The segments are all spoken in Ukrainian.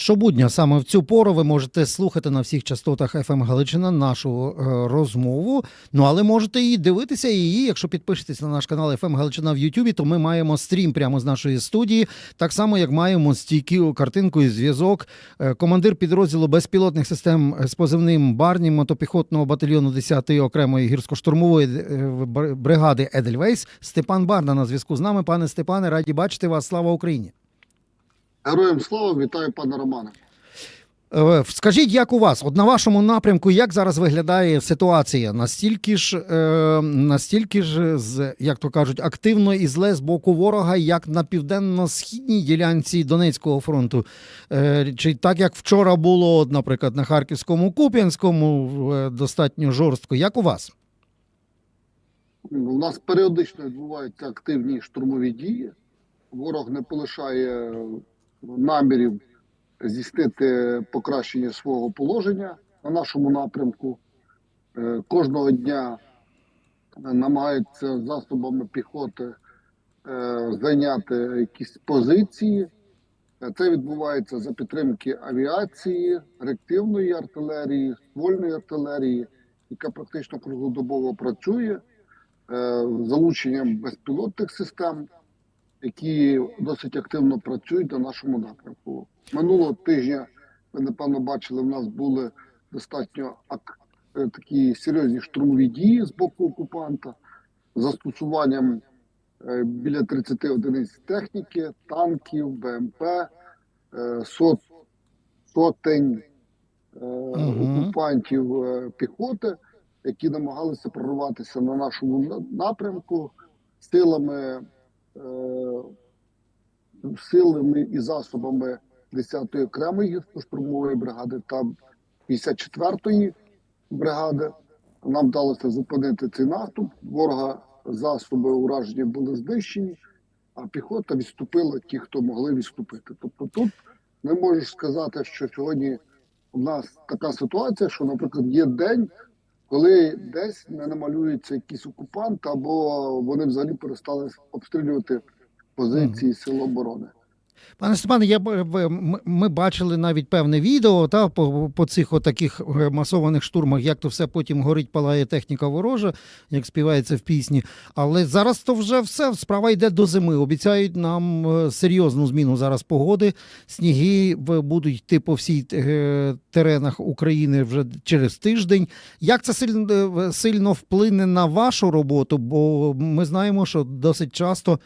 Щобудня саме в цю пору ви можете слухати на всіх частотах FM Галичина нашу е, розмову. Ну але можете і дивитися її. Якщо підпишетесь на наш канал FM Галичина в Ютубі, то ми маємо стрім прямо з нашої студії, так само як маємо стійкі картинку і зв'язок. Е, Командир підрозділу безпілотних систем з позивним Барні мотопіхотного батальйону 10-ї окремої гірсько-штурмової е, бригади Едельвейс Степан Барна на зв'язку з нами. Пане Степане, раді бачити вас. Слава Україні! Героям слава, вітаю пане Романе. Е, Скажіть, як у вас? От на вашому напрямку, як зараз виглядає ситуація? Настільки ж, е, настільки ж, з, як то кажуть, активно і зле з боку ворога, як на південно-східній ділянці Донецького фронту? Е, чи так як вчора було, наприклад, на Харківському Куп'янському, е, достатньо жорстко? Як у вас? У нас періодично відбуваються активні штурмові дії. Ворог не полишає намірів здійснити покращення свого положення на нашому напрямку. Е, Кожного дня намагаються засобами піхоти е, зайняти якісь позиції. Це відбувається за підтримки авіації, реактивної артилерії, ствольної артилерії, яка практично круглодобово працює е, залученням безпілотних систем, які досить активно працюють на нашому напрямку. Минулого тижня ви напевно бачили, в нас були достатньо е, такі серйозні штурмові дії з боку окупанта застосуванням е, біля 30 одиниць техніки, танків, БМП, е, сот, сотень окупантів піхоти які намагалися прорватися на нашому напрямку силами, силами і засобами 10-ї окремої гірсько-штурмової бригади та 54-ї бригади. Нам вдалося зупинити цей наступ. Ворога засоби ураження були знищені, а піхота відступила ті, хто могли відступити. Тобто тут не можеш сказати, що сьогодні у нас така ситуація, що, наприклад, є день, коли десь не намалюється якийсь окупант, або вони взагалі перестали обстрілювати позиції сил оборони. Пане Степане, я м- ми бачили навіть певне відео та по, по цих отаких е, масованих штурмах, як то все потім горить, палає техніка ворожа, як співається в пісні. Але зараз то вже все справа йде до зими. Обіцяють нам е, серйозну зміну зараз погоди. Сніги будуть йти по всій е, теренах України вже через тиждень. Як це сильно е, сильно вплине на вашу роботу? Бо ми знаємо, що досить часто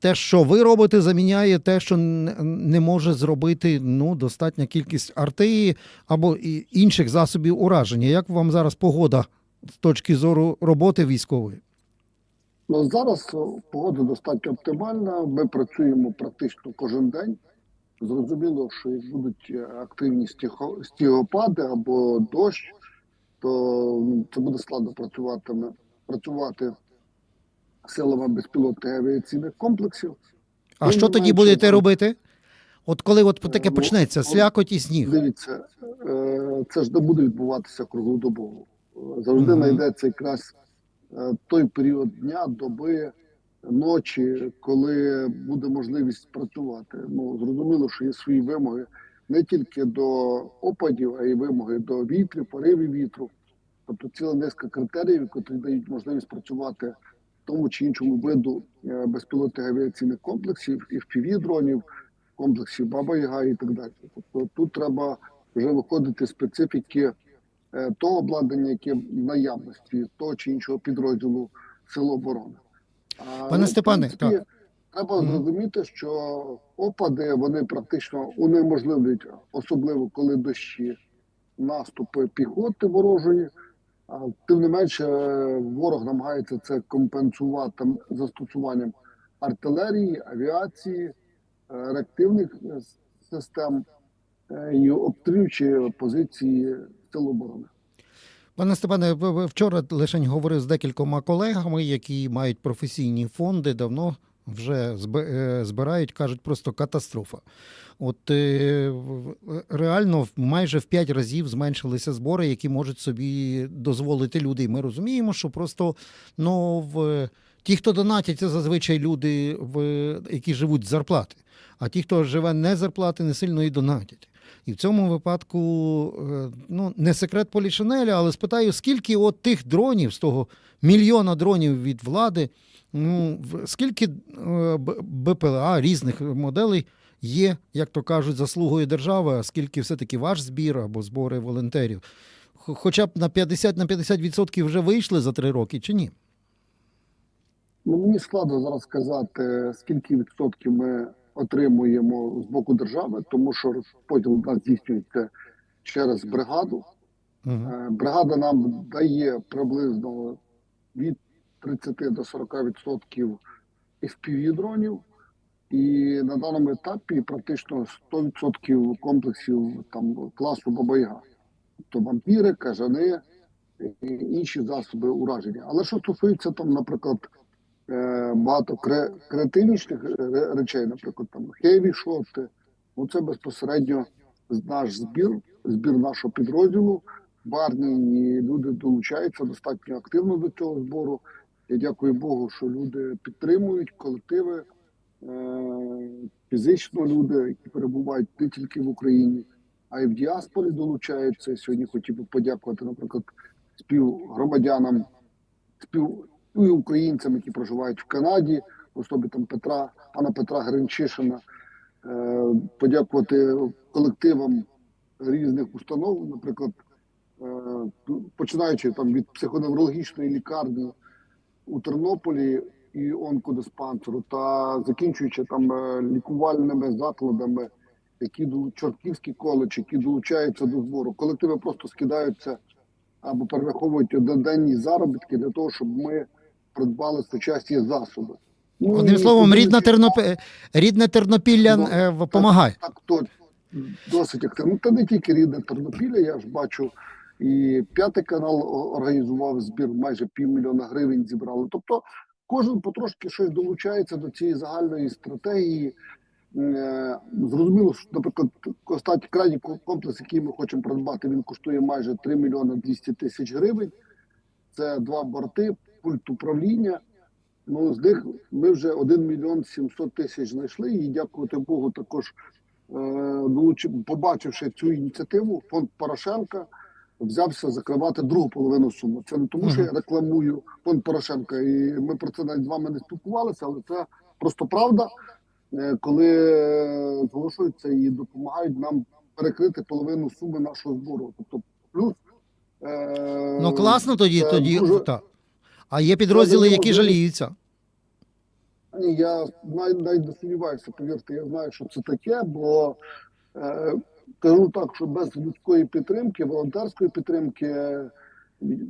те, що ви робите, заміняє те, що не може зробити ну, достатня кількість артилерії або інших засобів ураження. Як вам зараз погода з точки зору роботи військової? Ну, зараз погода достатньо оптимальна. Ми працюємо практично кожен день. Зрозуміло, що як будуть е, активні стігопади або дощ, то це буде складно працювати, працювати силами безпілотних авіаційних комплексів. А що тоді менше, будете там- робити? От коли от таке Ну, почнеться, слякоть і сніг. Дивіться, е, це ж не буде відбуватися круглодобово. Завжди знайдеться якраз е, той період дня, доби, ночі, коли буде можливість працювати. Ну зрозуміло, що є свої вимоги не тільки до опадів, а й вимоги до вітру, поривів вітру. Тобто ціла низка критеріїв, які дають можливість працювати тому чи іншому виду е, безпілотних авіаційних комплексів, і впівдронів, комплексів Баба Яга і так далі. Тобто тут треба вже виходити з специфіки е, того обладнання, яке в наявності того чи іншого підрозділу Сил оборони. Пане Степане, принципі, Треба зрозуміти, що опади вони практично унеможливлюють, особливо коли дощі, наступи піхоти ворожої. Тим не менше, ворог намагається це компенсувати застосуванням артилерії, авіації, е, реактивних систем е, і обстрілюючи позиції сил оборони. Пане Степане, вчора лише говорив з декількома колегами, які мають професійні фонди, давно вже е, збирають, кажуть, просто катастрофа. От е, реально майже в п'ять разів зменшилися збори, які можуть собі дозволити люди. І ми розуміємо, що просто ну, в, ті, хто донатять, це зазвичай люди, в, які живуть з зарплати. А ті, хто живе не зарплати, не сильно і донатять. І в цьому випадку е, ну, не секрет Полішинеля, але спитаю, скільки от тих дронів з того мільйона дронів від влади, ну, скільки е, БПЛА різних моделей є, як то кажуть, заслугою держави, а скільки все-таки ваш збір або збори волонтерів? Хоча б на 50 на 50% вже вийшли за три роки чи ні? Ну, мені складно зараз сказати, скільки відсотків ми отримуємо з боку держави, тому що розподіл у нас здійснюється через бригаду. Угу. Бригада нам дає приблизно від 30 до 40 відсотків FPV дронів, і на даному етапі практично 100 відсотків комплексів там класу Бабайга. Тобто вампіри, кажани і інші засоби ураження. Але що стосується там, наприклад, е, багато кре- креативніших речей, наприклад, там хеві шоти, ну це безпосередньо наш збір, збір нашого підрозділу в армії, і люди долучаються достатньо активно до цього збору. Я дякую Богу, що люди підтримують колективи, е, фізично люди, які перебувають не тільки в Україні, а й в діаспорі долучаються. Сьогодні хотів би подякувати, наприклад, співгромадянам, співукраїнцям, які проживають в Канаді, в особі там Петра, пана Петра Гринчишина, е, подякувати колективам різних установ, наприклад, е, починаючи там від психоневрологічної лікарні у Тернополі і онкодиспансеру, та закінчуючи там е, лікувальними закладами, які Чортківський коледж, які долучаються до збору. Колективи просто скидаються або перераховують одноденні заробітки для того, щоб ми придбали сучасні засоби. Ну, Одним словом, рідна, Тернопі... рідне Тернопілля Ну, е, помагає. так, то досить активно. Та не тільки рідне Тернопілля, я ж бачу, і п'ятий канал організував збір майже півмільйона гривень зібрали. Тобто кожен потрошки щось долучається до цієї загальної стратегії. Е, Зрозуміло, що, наприклад, останній крайній комплекс, який ми хочемо придбати, він коштує майже 3 мільйони 200 тисяч гривень. Це два борти, пульт управління. Ну, з них ми вже 1 мільйон 700 тисяч знайшли. І дякувати Богу, також е, побачивши цю ініціативу, фонд Порошенка взявся закривати другу половину суми. Це не тому, що я рекламую фонд Порошенка, і ми про це навіть з вами не спілкувалися, але це просто правда, е, коли е, зголошуються і допомагають нам перекрити половину суми нашого збору. Тобто плюс. е, Ну класно тоді, це тоді дуже- так. А є підрозділи, які можливість- жаліються. Ні, я навіть, навіть не сумніваюся, повірте, я знаю, що це таке, бо е, кажу так, що без людської підтримки, волонтерської підтримки,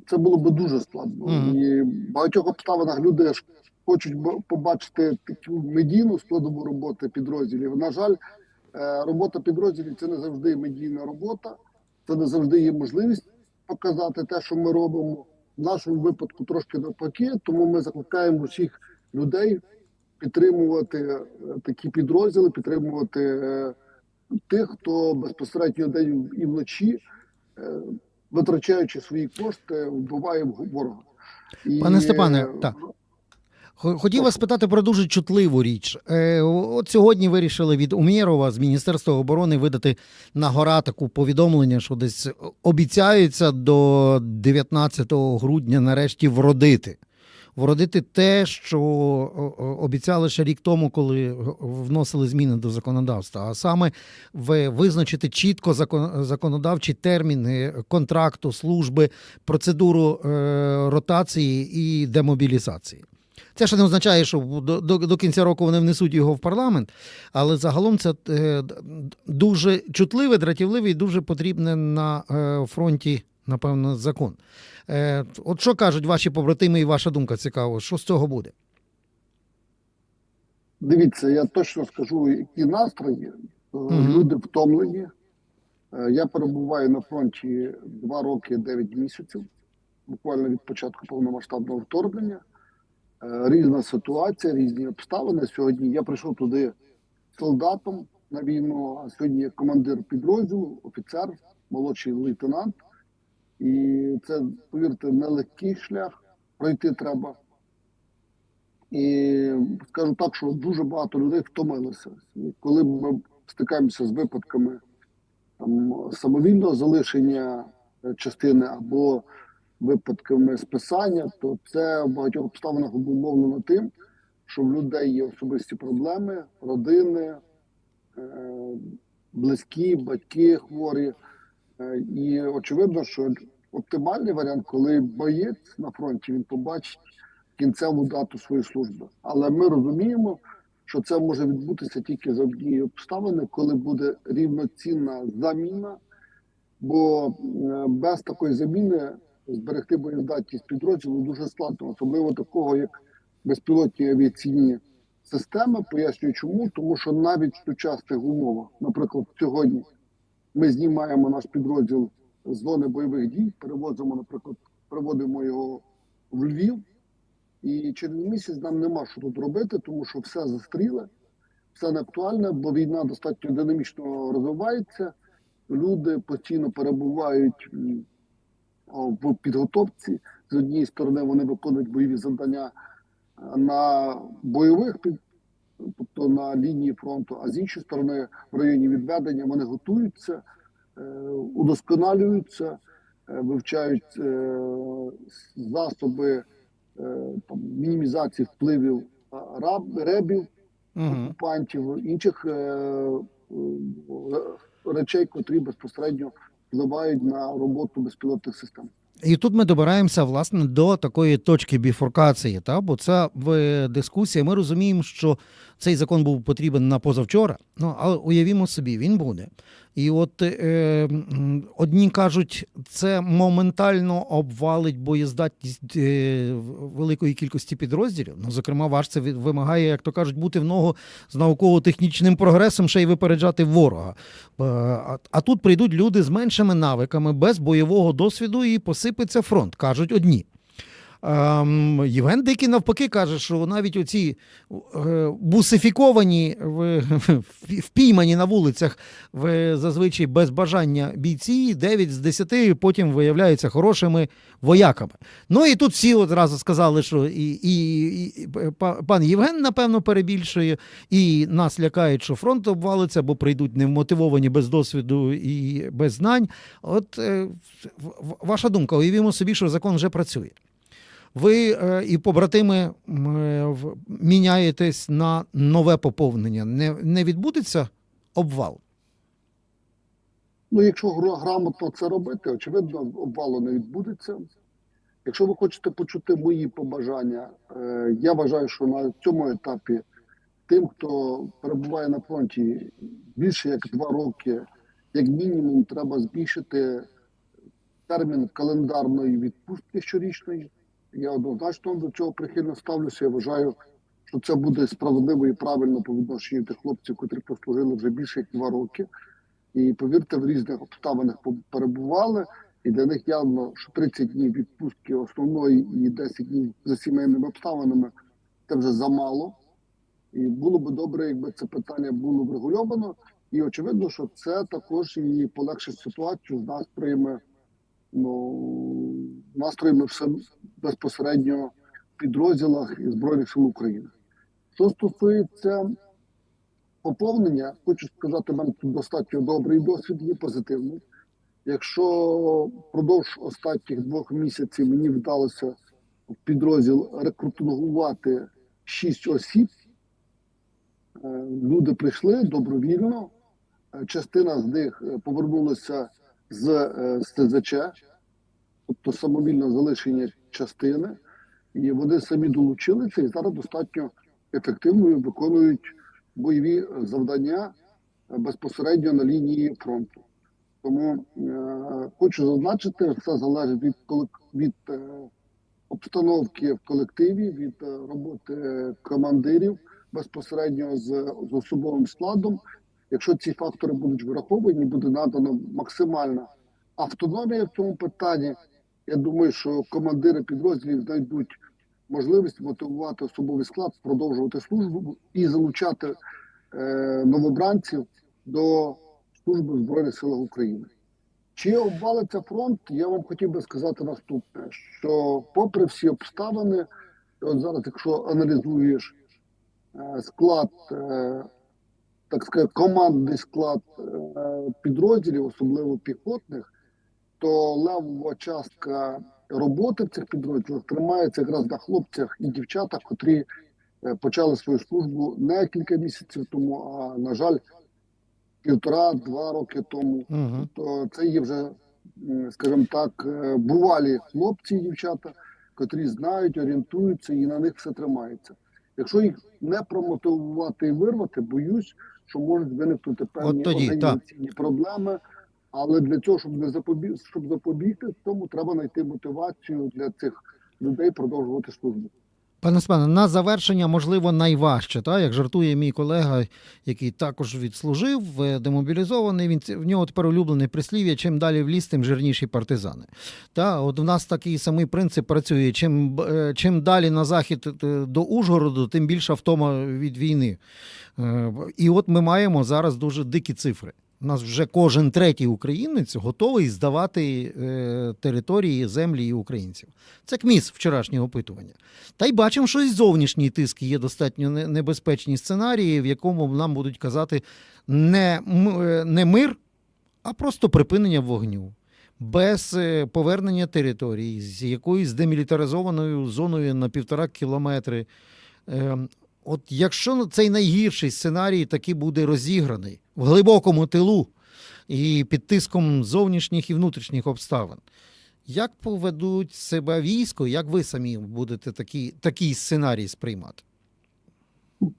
це було б дуже складно. Мгм. І в багатьох обставинах люди хочуть побачити таку медійну складову роботи підрозділів. На жаль, е, робота підрозділів це не завжди медійна робота, це не завжди є можливість показати те, що ми робимо. В нашому випадку трошки навпаки, тому ми закликаємо всіх людей підтримувати е, такі підрозділи, підтримувати е, тих, хто безпосередньо день і вночі, е, витрачаючи свої кошти, вбиває ворога. І, Пане Степане, е, так. Хотів вас спитати про дуже чутливу річ. Е, От сьогодні вирішили від Умєрова з Міністерства оборони видати на гора таку повідомлення, що десь обіцяються до 19 грудня нарешті вродити. Вродити те, що обіцяли ще рік тому, коли вносили зміни до законодавства, а саме визначити чітко закон- законодавчі терміни контракту, служби, процедуру е, ротації і демобілізації. Це ще не означає, що до, до, до кінця року вони внесуть його в парламент, але загалом це е, дуже чутливе, дратівливе і дуже потрібне на е, фронті, напевно, закон. Е, от що кажуть ваші побратими і ваша думка цікаво, що з цього буде? Дивіться, я точно скажу, які настрої. Мгм. Люди втомлені. Е, Я перебуваю на фронті 2 роки 9 місяців, буквально від початку повномасштабного вторгнення. Е, Різна ситуація, різні обставини. Сьогодні я прийшов туди солдатом на війну, а сьогодні я командир підрозділу, офіцер, молодший лейтенант. І це, повірте, нелегкий шлях. Пройти треба. І скажу так, що дуже багато людей втомилися. І коли ми стикаємося з випадками там самовільного залишення частини або випадками списання, то це в багатьох обставинах обумовлено тим, що в людей є особисті проблеми, родини, е, близькі, батьки хворі. Е, І очевидно, що оптимальний варіант, коли боєць на фронті він побачить кінцеву дату своєї служби. Але ми розуміємо, що це може відбутися тільки за однієї обставини, коли буде рівноцінна заміна, бо е, без такої заміни зберегти боєздатність підрозділу дуже складно, особливо такого, як безпілотні авіаційні системи. Пояснюю, чому, тому що навіть в сучасних умовах, наприклад, сьогодні ми знімаємо наш підрозділ з зони бойових дій, перевозимо, наприклад, приводимо його в Львів. І через місяць нам нема що тут робити, тому що все застріле, все не актуальне, бо війна достатньо динамічно розвивається. Люди постійно перебувають в підготовці. З однієї сторони вони виконують бойові завдання на бойових тобто на лінії фронту, а з іншої сторони, в районі відведення вони готуються, е, удосконалюються, е, вивчають е, засоби там, мінімізації впливів раб, ребів, окупантів, інших речей, котрі безпосередньо впливають на роботу безпілотних систем. І тут ми добираємося власне до такої точки біфуркації, та бо це в дискусії. Ми розуміємо, що цей закон був потрібен на позавчора. Ну але уявімо собі, він буде. І от е, одні кажуть, це моментально обвалить боєздатність е, великої кількості підрозділів. Ну, зокрема, ваш це вимагає, як то кажуть, бути в ногу з науково-технічним прогресом, ще й випереджати ворога. Е, А, а тут прийдуть люди з меншими навиками, без бойового досвіду, і посипеться фронт, кажуть одні. Ем, Євген Дикий навпаки каже, що навіть оці е, бусифіковані, в- впіймані на вулицях в, зазвичай без бажання бійці, 9 з 10 потім виявляються хорошими вояками. Ну і тут всі одразу сказали, що і, і, і пан Євген, напевно, перебільшує, і нас лякають, що фронт обвалиться, бо прийдуть невмотивовані без досвіду і без знань. От е, ваша думка, уявімо собі, що закон вже працює. Ви е, і побратими е, міняєтесь на нове поповнення. Не, не відбудеться обвал? Ну, якщо гра- грамотно це робити, очевидно, обвалу не відбудеться. Якщо ви хочете почути мої побажання, е, я вважаю, що на цьому етапі тим, хто перебуває на фронті більше як два роки, як мінімум, треба збільшити термін календарної відпустки щорічної. Я однозначно до цього прихильно ставлюся. Я вважаю, що це буде справедливо і правильно по відношенню тих хлопців, котрі послужили вже більше як два роки. І повірте, в різних обставинах перебували, і для них явно, що 30 днів відпустки основної і 10 днів за сімейними обставинами це вже замало. І було би добре, якби це питання було врегульовано. І очевидно, що це також і полегшить ситуацію з настроями, ну, настроями все безпосередньо в підрозділах і Збройних сил України. Що стосується поповнення, хочу сказати, мене тут достатньо добрий досвід, є позитивний. Якщо впродовж останніх двох місяців мені вдалося в підрозділ рекрутингувати шість осіб, е, люди прийшли добровільно. Е, Частина з них е, повернулася з е, з ТЗЧ, тобто самовільне залишення частини, і вони самі долучилися і зараз достатньо ефективно виконують бойові завдання е, безпосередньо на лінії фронту. Тому е, хочу зазначити, все залежить від від е, обстановки в колективі, від е, роботи командирів безпосередньо з, з особовим складом. Якщо ці фактори будуть враховані, буде надано максимальна автономія в цьому питанні. Я думаю, що командири підрозділів знайдуть можливість мотивувати особовий склад, продовжувати службу і залучати е, новобранців до служби Збройних силах України. Чи обвалиться фронт? Я вам хотів би сказати наступне: що, попри всі обставини, от зараз, якщо аналізуєш е, склад е, так сказати, командний склад е, підрозділів, особливо піхотних, то левова частка роботи в цих підрозділах тримається якраз на хлопцях і дівчатах, котрі е, почали свою службу не кілька місяців тому, а на жаль, півтора-два роки тому. Угу. То це є вже, скажімо так, е, бувалі хлопці і дівчата, котрі знають, орієнтуються і на них все тримається. Якщо їх не промотивувати і вирвати, боюсь, що можуть виникнути певні організаційні проблеми. Але для цього, щоб не запобіг, щоб запобігти тому, треба знайти мотивацію для цих людей продовжувати службу. Пане Степане, на завершення, можливо, найважче, та? як жартує мій колега, який також відслужив, е, демобілізований. Він в нього тепер улюблене прислів'я: чим далі в ліс, тим жирніші партизани. Та, от у нас такий самий принцип працює: чим, е, чим далі на захід е, до Ужгороду, тим більша втома від війни. І от ми маємо зараз дуже дикі цифри. У нас вже кожен третій українець готовий здавати е, території, землі українців. Це КМІС вчорашнього опитування. Та й бачимо, що і зовнішній тиск є достатньо небезпечні сценарії, в якому нам будуть казати не, е, не мир, а просто припинення вогню. Без е, повернення території, з якоюсь демілітаризованою зоною на півтора кілометри. Е, От якщо цей найгірший сценарій таки буде розіграний в глибокому тилу і під тиском зовнішніх і внутрішніх обставин, як поведуть себе військо, як ви самі будете такі, такий сценарій сприймати?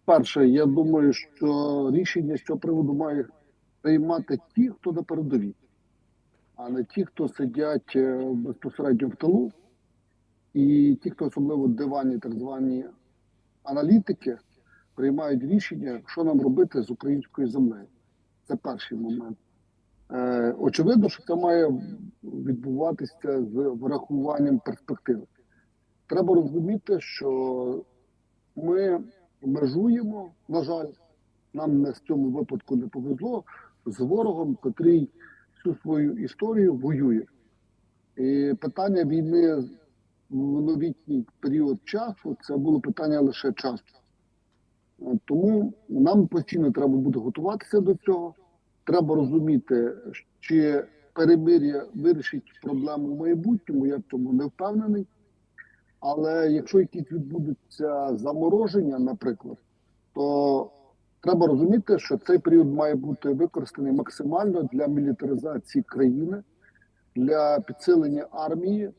Перше, я думаю, що рішення з цього приводу мають приймати ті, хто на передовій, а не ті, хто сидять е, безпосередньо в тилу, і ті, хто особливо дивані, так звані аналітики, приймають рішення, що нам робити з українською землею. Це перший момент. Е, очевидно, що це має відбуватися з врахуванням перспективи. Треба розуміти, що ми межуємо, на жаль, нам не в цьому випадку не повезло з ворогом, котрий всю свою історію воює. І питання війни в новітній період часу це було питання лише часу. Е, Тому нам постійно треба буде готуватися до цього. Треба розуміти, чи перемир'я вирішить проблему в майбутньому, я в цьому не впевнений. Але якщо якісь відбудуться замороження, наприклад, то треба розуміти, що цей період має бути використаний максимально для мілітаризації країни, для підсилення армії,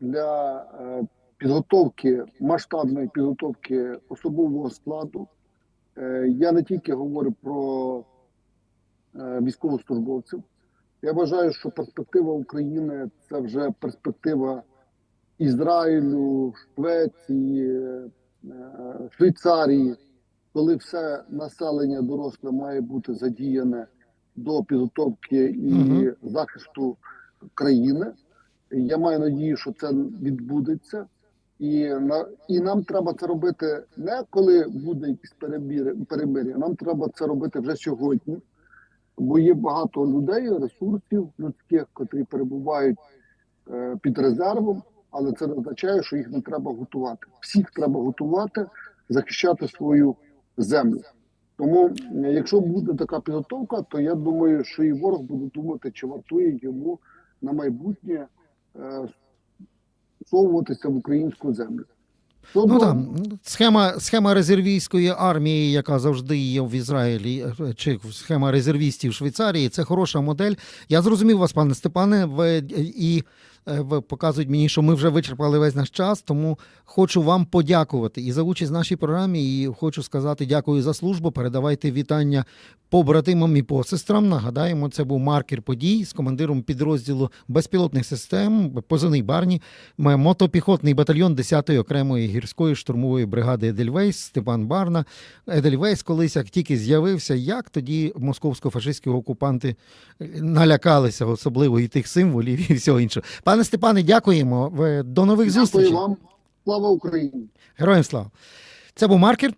для е, підготовки масштабної підготовки особового складу. Е, я не тільки говорю про військовослужбовців. Я вважаю, що перспектива України це вже перспектива Ізраїлю, Швеції, е, Швейцарії, коли все населення доросле має бути задіяне до підготовки і захисту країни. Я маю надію, що це відбудеться. І, на, і нам треба це робити не коли буде якісь перебіри, перемир'я, нам треба це робити вже сьогодні, бо є багато людей, ресурсів людських, котрі перебувають е, під резервом, але це не означає, що їх не треба готувати. Всіх треба готувати, захищати свою землю. Тому, якщо буде така підготовка, то я думаю, що і ворог буде думати, чи вартує йому на майбутнє е, всовуватися в українську землю. Ну там схема, схема резервійської армії, яка завжди є в Ізраїлі, е, чи схема резервістів в Швейцарії, це хороша модель. Я зрозумів вас, пане Степане, ви, і показують мені, що ми вже вичерпали весь наш час, тому хочу вам подякувати і за участь в нашій програмі. І хочу сказати дякую за службу. Передавайте вітання побратимам і посестрам. Нагадаємо, це був маркер подій з командиром підрозділу безпілотних систем, позивний Барні, мотопіхотний батальйон 10-ї окремої гірської штурмової бригади Едельвейс Степан Барна. Едельвейс колись як тільки з'явився, як тоді московсько-фашистські окупанти е, налякалися, особливо і тих символів, і всього іншого. Пане Степане, дякуємо. До нових дякую зустрічей. вам. Слава Україні! Героям слава. Це був маркер.